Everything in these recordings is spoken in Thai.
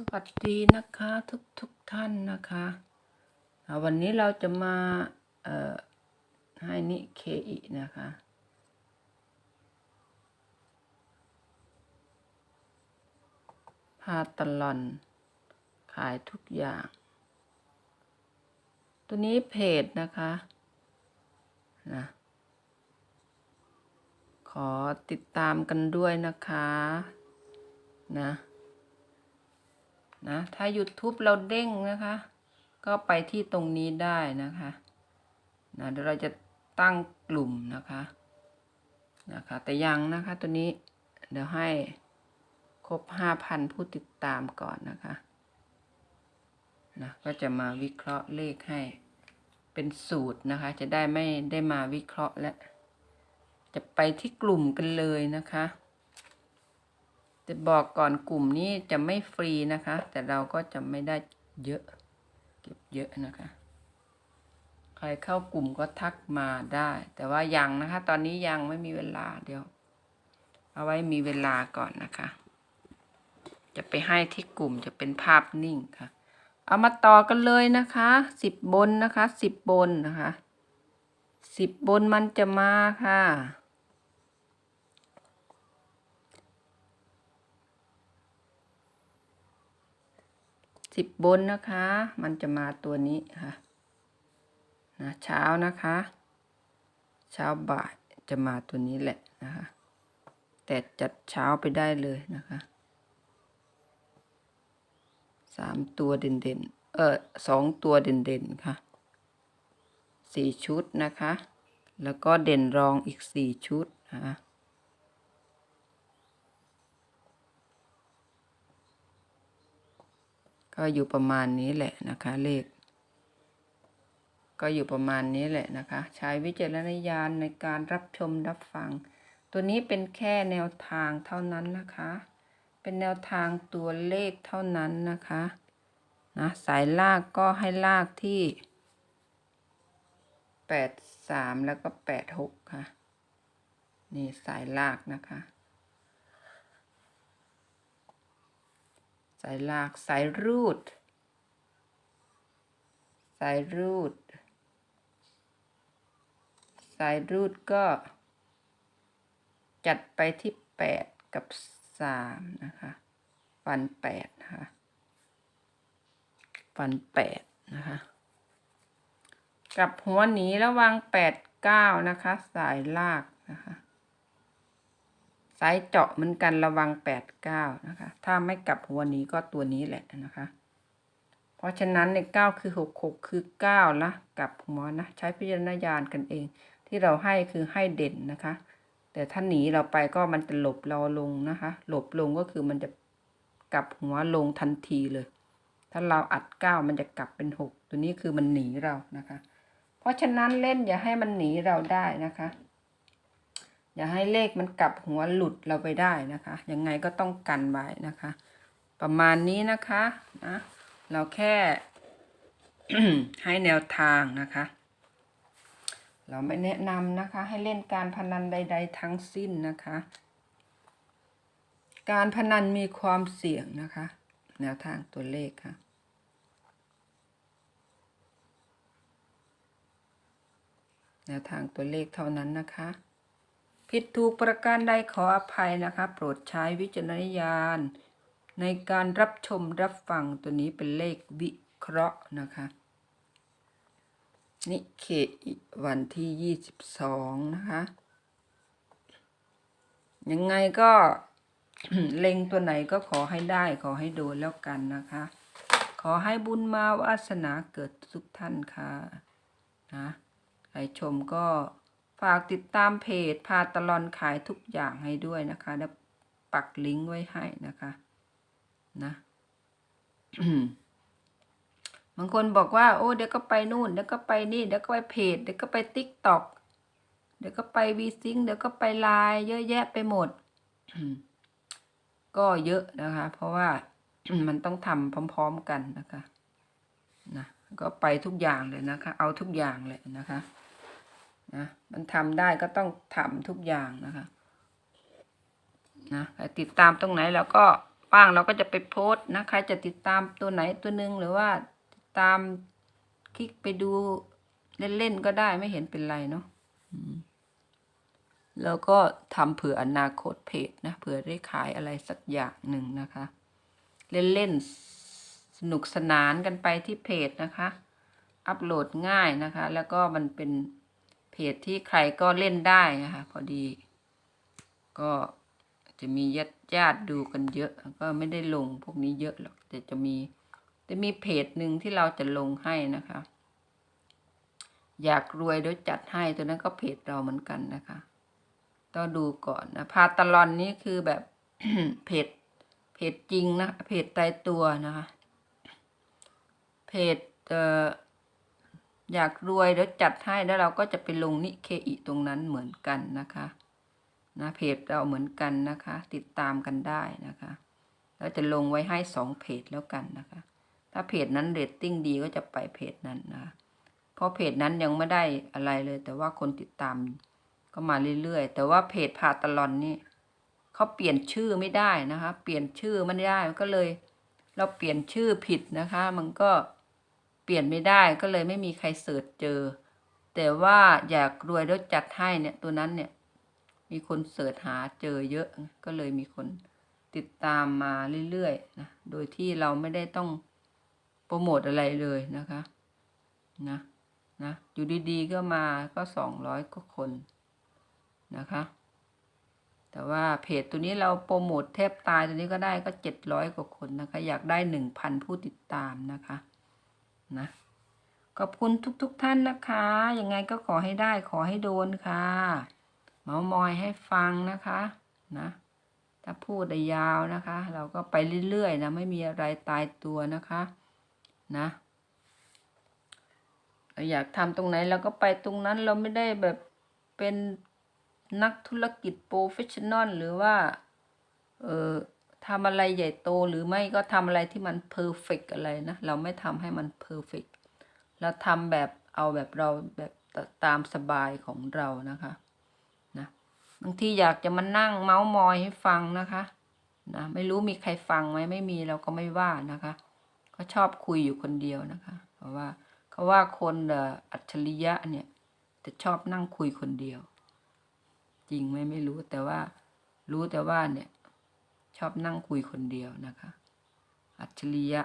สวัสดีนะคะทุกทุกท่านนะคะวันนี้เราจะมาให้นิเคอินะคะ พาตลอน ขายทุกอย่าง ตัวนี้เพจนะคะนะขอติดตามกันด้วยนะคะนะ นะถ้า YouTube เราเด้งนะคะ ก็ไปที่ตรงนี้ได้นะคะนะเดี๋ยวเราจะตั้งกลุ่มนะคะนะคะแต่ยังนะคะตัวนี้เดี๋ยวให้ครบห้าพันผู้ติดตามก่อนนะคะนะก็จะมาวิเคราะห์เลขให้เป็นสูตรนะคะ จะได้ไม่ได้มาวิเคราะห์และ จะไปที่กลุ่มกันเลยนะคะ จะบอกก่อนกลุ่มนี้จะไม่ฟรีนะคะ แต่เราก็จะไม่ได้เยอะ เก็บเยอะนะคะ ใครเข้ากลุ่มก็ทักมาได้ แต่ว่ายังนะคะ ตอนนี้ยังไม่มีเวลาเดี๋ยว เอาไว้มีเวลาก่อนนะคะ จะไปให้ที่กลุ่มจะเป็นภาพนิ่งค่ะ เอามาต่อกันเลยนะคะสิบบนนะคะสิบบนนะคะสิบบนมันจะมาค่ะ สิบบนนะคะ มันจะมาตัวนี้ค่ะนะเช้านะคะ เช้าบ่ายจะมาตัวนี้แหละนะคะ แต่จัดเช้าไปได้เลยนะคะสามตัวเด่นๆ เออสองตัวเด่นๆ ค่ะสี่ชุดนะคะ แล้วก็เด่นรองอีกสี่ชุดนะคะ ก็อยู่ประมาณนี้แหละนะคะเลข ก็อยู่ประมาณนี้แหละนะคะ ใช้วิจารณญาณในการรับชมรับฟัง ตัวนี้เป็นแค่แนวทางเท่านั้นนะคะ เป็นแนวทางตัวเลขเท่านั้นนะคะนะสายลากก็ให้ลากที่แปดสามแล้วก็แปดหกค่ะ นี่สายลากนะคะายลากสายรูด สายรูด สายรูดก็ จัดไปที่แปดกับสามนะคะฟันแปดนะคะฟันแปดนะคะกับหัวหนีระวังแปดเก้านะคะ สายลากนะคะ สายเจาะเหมือนกันระวังแปดเก้านะคะ ถ้าไม่กลับหัวนี้ก็ตัวนี้แหละนะคะ เพราะฉะนั้นในเก้าคือหกหกคือเก้าละกลับหัวนะใช้พิจารณญาณกันเอง ที่เราให้คือให้เด่นนะคะ แต่ถ้าหนีเราไปก็มันจะหลบเราลงนะคะ หลบลงก็คือมันจะกลับหัวลงทันทีเลย ถ้าเราอัดเก้ามันจะกลับเป็นหกตัวนี้คือมันหนีเรานะคะ เพราะฉะนั้นเล่นอย่าให้มันหนีเราได้นะคะ อย่าให้เลขมันกลับหัวหลุดเราไปได้นะคะ ยังไงก็ต้องกันไว้นะคะ ประมาณนี้นะคะนะเราแค่ให้แนวทางนะคะ เราไม่แนะนำนะคะ ให้เล่นการพนันใด ๆ ทั้งสิ้นนะคะ การพนันมีความเสี่ยงนะคะ แนวทางตัวเลขค่ะแนวทางตัวเลขเท่านั้นนะคะ ผิดถูกประการใดขออภัยนะคะ โปรดใช้วิจารณญาณ ในการรับชมรับฟังตัวนี้เป็นเลขวิเคราะห์นะคะนิเคอิวันที่ยี่สิบสองนะคะ ยังไงก็เล็งตัวไหนก็ขอให้ได้ขอให้โดนแล้วกันนะคะ ขอให้บุญมาวาสนาเกิดทุกท่านค่ะนะใครชมก็ ฝากติดตามเพจพาตลอนขายทุกอย่างให้ด้วยนะคะแล้วปักลิงก์ไว้ให้นะคะนะบางคนบอกว่า โอ้เดี๋ยวก็ไปนู่นเดี๋ยวก็ไปนี่เดี๋ยวก็ไปเพจเดี๋ยวก็ไปติ๊กต็อกเดี๋ยวก็ไปวีซิงเดี๋ยวก็ไปไลน์เยอะแยะไปหมด ก็เยอะนะคะ เพราะว่ามันต้องทำพร้อม ๆกันนะคะนะก็ไปทุกอย่างเลยนะคะ เอาทุกอย่างเลยนะคะ นะ มันทำได้ก็ต้องทำทุกอย่างนะคะนะใครติดตามตรงไหนแล้วก็ปว่างเราก็จะไปโพสต์นะใครจะติดตามตัวไหนตัวหนึ่งหรือว่าติดตามคลิกไปดูเล่นๆก็ได้ไม่เห็นเป็นไรเนาะแล้วก็ทำเผื่ออนาคตเพจนะเผื่อได้ขายอะไรสักอย่างหนึ่งนะคะ เล่นๆสนุกสนานกันไปที่เพจนะคะ อัปโหลดง่ายนะคะ แล้วก็มันเป็น เพจที่ใครก็เล่นได้นะคะพอดี ก็จะมีญาติญาติดูกันเยอะ ก็ไม่ได้ลงพวกนี้เยอะหรอกแต่จะมีจะมีเพจหนึ่งที่เราจะลงให้นะคะ อยากรวยเดี๋ยวจัดให้ตัวนั้นก็เพจเราเหมือนกันนะคะต้องดูก่อนนะพาตลอนนี้คือแบบเพจเพจจริงนะเพจตายตัวนะคะเพจเอ่อ อยากรวยเดี๋ยวจัดให้แล้วเราก็จะไปลงนิเคอิตรงนั้นเหมือนกันนะคะนะเพจเราเหมือนกันนะคะ ติดตามกันได้นะคะเราจะลงไว้ให้สองเพจแล้วกันนะคะ ถ้าเพจนั้นเรตติ้งดีก็จะไปเพจนั้นนะคะเพราะเพจนั้นยังไม่ได้อะไรเลย แต่ว่าคนติดตามก็มาเรื่อยๆ แต่ว่าเพจพาตลอนนี่เขาเปลี่ยนชื่อไม่ได้นะคะ เปลี่ยนชื่อไม่ได้ก็เลย เราเปลี่ยนชื่อผิดนะคะ มันก็ เปลี่ยนไม่ได้ก็เลยไม่มีใครเสิร์ชเจอ แต่ว่าอยากรวยแล้วจัดให้เนี่ยตัวนั้นเนี่ย มีคนเสิร์ชหาเจอเยอะก็เลยมีคนติดตามมาเรื่อยๆนะโดยที่เราไม่ได้ต้องโปรโมทอะไรเลยนะคะนะนะอยู่ดีๆก็มาก็สองร้อยกว่าคนนะคะ แต่ว่าเพจตัวนี้เราโปรโมทแทบตายตัวนี้ก็ได้ก็เจ็ดร้อยกว่าคนนะคะ อยากได้หนึ่งพันผู้ติดตามนะคะ นะขอบคุณทุกๆทท่านนะคะ ยังไงก็ขอให้ได้ขอให้โดนค่ะเมามอยให้ฟังนะคะนะถ้าพูดได้ยาวนะคะ เราก็ไปเรื่อยๆนะไม่มีอะไรตายตัวนะคะนะเราอยากทำตรงไหนเราก็ไปตรงนั้นเราไม่ได้แบบเป็นนักธุรกิจโปรเฟชชั่นอลหรือว่าเออ ทำอะไรใหญ่โตหรือไม่ก็ทำอะไรที่มันเพอร์เฟกอะไรนะ เราไม่ทำให้มันเพอร์เฟกเราทำแบบเอาแบบเราแบบตามสบายของเรานะคะนะบางทีอยากจะมานั่งเมาส์มอยให้ฟังนะคะนะไม่รู้มีใครฟังไหมไม่มีเราก็ไม่ว่านะคะก็ชอบคุยอยู่คนเดียวนะคะ เพราะว่าเขาว่าคนเอ่ออัจฉริยะเนี่ยจะชอบนั่งคุยคนเดียว จริงไหมไม่รู้แต่ว่ารู้แต่ว่าเนี่ย ชอบนั่งคุยคนเดียวนะคะ อัจฉริยะ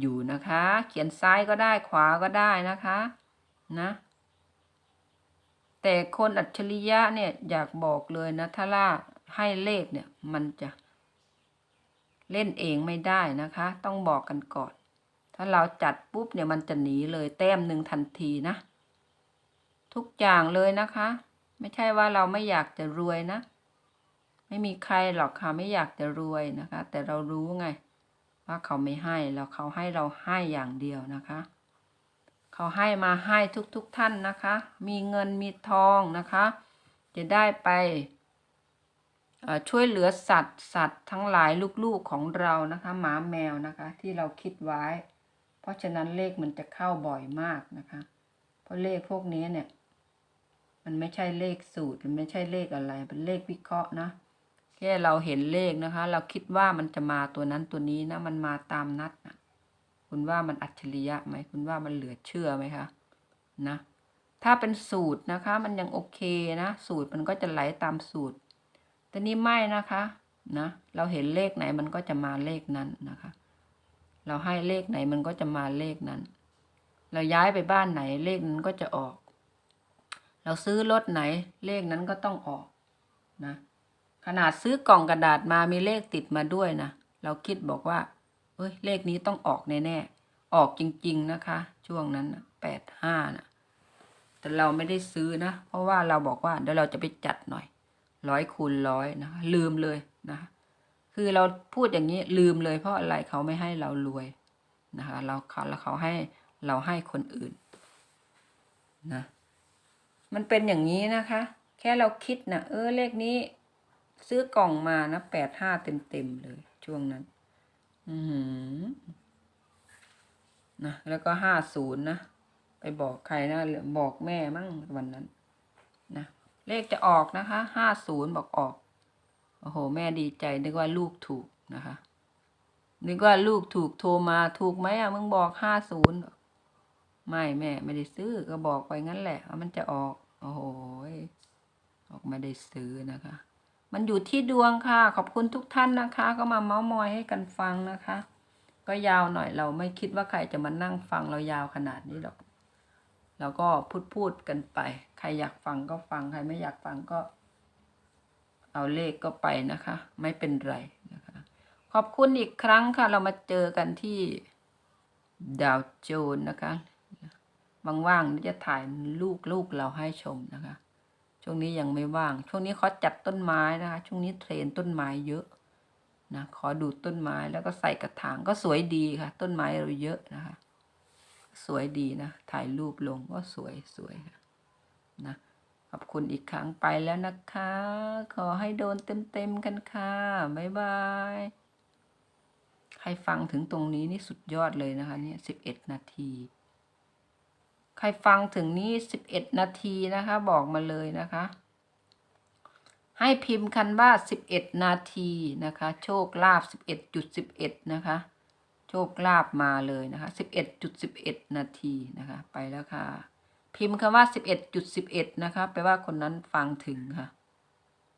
อยู่นะคะ เขียนซ้ายก็ได้ขวาก็ได้นะคะนะ แต่คนอัจฉริยะเนี่ยอยากบอกเลยนะถ้าล่าให้เลขเนี่ยมันจะเล่นเองไม่ได้นะคะ ต้องบอกกันก่อน ถ้าเราจัดปุ๊บเนี่ยมันจะหนีเลยแต้มหนึ่งทันทีนะ ทุกอย่างเลยนะคะ ไม่ใช่ว่าเราไม่อยากจะรวยนะ ไม่มีใครหรอกค่ะไม่อยากจะรวยนะคะ แต่เรารู้ไง ว่าเขาไม่ให้แล้วเขาให้เราให้อย่างเดียวนะคะ เขาให้มาให้ทุกๆทท่านนะคะ มีเงินมีทองนะคะ จะได้ไปช่วยเหลือสัตว์สัตว์ทั้งหลายลูกๆของเรานะคะหมาแมวนะคะ ที่เราคิดไว้ เพราะฉะนั้นเลขมันจะเข้าบ่อยมากนะคะ เพราะเลขพวกนี้เนี่ย มันไม่ใช่เลขสูตร มันไม่ใช่เลขอะไรเป็นเลขวิเคราะห์นะ แค่เราเห็นเลขนะคะ เราคิดว่ามันจะมาตัวนั้นตัวนี้นะ มันมาตามนัดนะคุณว่ามันอัจฉริยะไหมคุณว่ามันเหลือเชื่อไหมคะนะ ถ้าเป็นสูตรนะคะ มันยังโอเคนะ สูตรมันก็จะไหลตามสูตร แต่นี่ไม่นะคะนะ เราเห็นเลขไหนมันก็จะมาเลขนั้นนะคะ เราให้เลขไหนมันก็จะมาเลขนั้น เราย้ายไปบ้านไหนเลขนั้นก็จะออก เราซื้อรถไหนเลขนั้นก็ต้องออกนะ ขนาดซื้อกล่องกระดาษมามีเลขติดมาด้วยนะเราคิดบอกว่าเฮ้ยเลขนี้ต้องออกแน่ๆออกจริง ๆนะคะ ช่วงนั้นแปดห้านะแต่เราไม่ได้ซื้อนะ เพราะว่าเราบอกว่าเดี๋ยวเราจะไปจัดหน่อยร้อยคูณร้อยนะคะลืมเลยนะ คือเราพูดอย่างนี้ลืมเลยเพราะอะไรเขาไม่ให้เรารวยนะคะเราเขาแล้วเขาให้เราให้คนอื่นนะมันเป็นอย่างนี้นะคะ แค่เราคิดนะเออเลขนี้ ซื้อกล่องมานะแปดห้าเต็มเต็มเลย ช่วงนั้น อือหือนะแล้วก็ห้าศูนย์นะ ไปบอกใครนะบอกแม่มั่งวันนั้น นะเลขจะออกนะคะห้าศูนย์บอกออก โอ้โห แม่ดีใจนึกว่าลูกถูกนะคะนึกว่าลูกถูกโทรมาถูกไหมอะมึงบอกห้าศูนย์ไม่แม่ไม่ได้ซื้อก็บอกไปงั้นแหละว่ามันจะออก โอ้โหออกไม่ได้ซื้อนะคะ มันอยู่ที่ดวงค่ะ ขอบคุณทุกท่านนะคะ ก็มาเมาส์มอยให้กันฟังนะคะ ก็ยาวหน่อยเราไม่คิดว่าใครจะมานั่งฟังเรายาวขนาดนี้หรอกเราก็พูดพูดกันไป ใครอยากฟังก็ฟังใครไม่อยากฟังก็ เอาเลขก็ไปนะคะ ไม่เป็นไรนะคะ ขอบคุณอีกครั้งค่ะ เรามาเจอกันที่ดาวโจนนะคะว่างๆนี่จะถ่ายลูกลูกเราให้ชมนะคะ ช่วงนี้ยังไม่ว่าง ช่วงนี้เขาจัดต้นไม้นะคะ ช่วงนี้เทรนต้นไม้เยอะนะ ขอดูต้นไม้แล้วก็ใส่กระถางก็สวยดีค่ะ ต้นไม้เราเยอะนะคะ สวยดีนะ ถ่ายรูปลงก็สวยสวยะนะขอบคุณอีกครั้งไปแล้วนะคะ ขอให้โดนเต็มๆกันค่ะบ๊ายบายใครฟังถึงตรงนี้นี่สุดยอดเลยนะคะเนี่ยสิบเอ็ดนาที ใครฟังถึงนี้สิบเอ็ดนาทีนะคะ บอกมาเลยนะคะ ให้พิมพ์คันว่าสิบเอ็ดนาทีนะคะ โชคลาภสิบเอ็ดจุดสิบเอ็ดนะคะ โชคลาภมาเลยนะคะสิบเอ็ดจุดสิบเอ็ดนาทีนะคะ ไปแล้วค่ะ พิมพ์คำว่าสิบเอ็ดจุดสิบเอ็ดนะคะแปลว่าคนนั้นฟังถึงค่ะ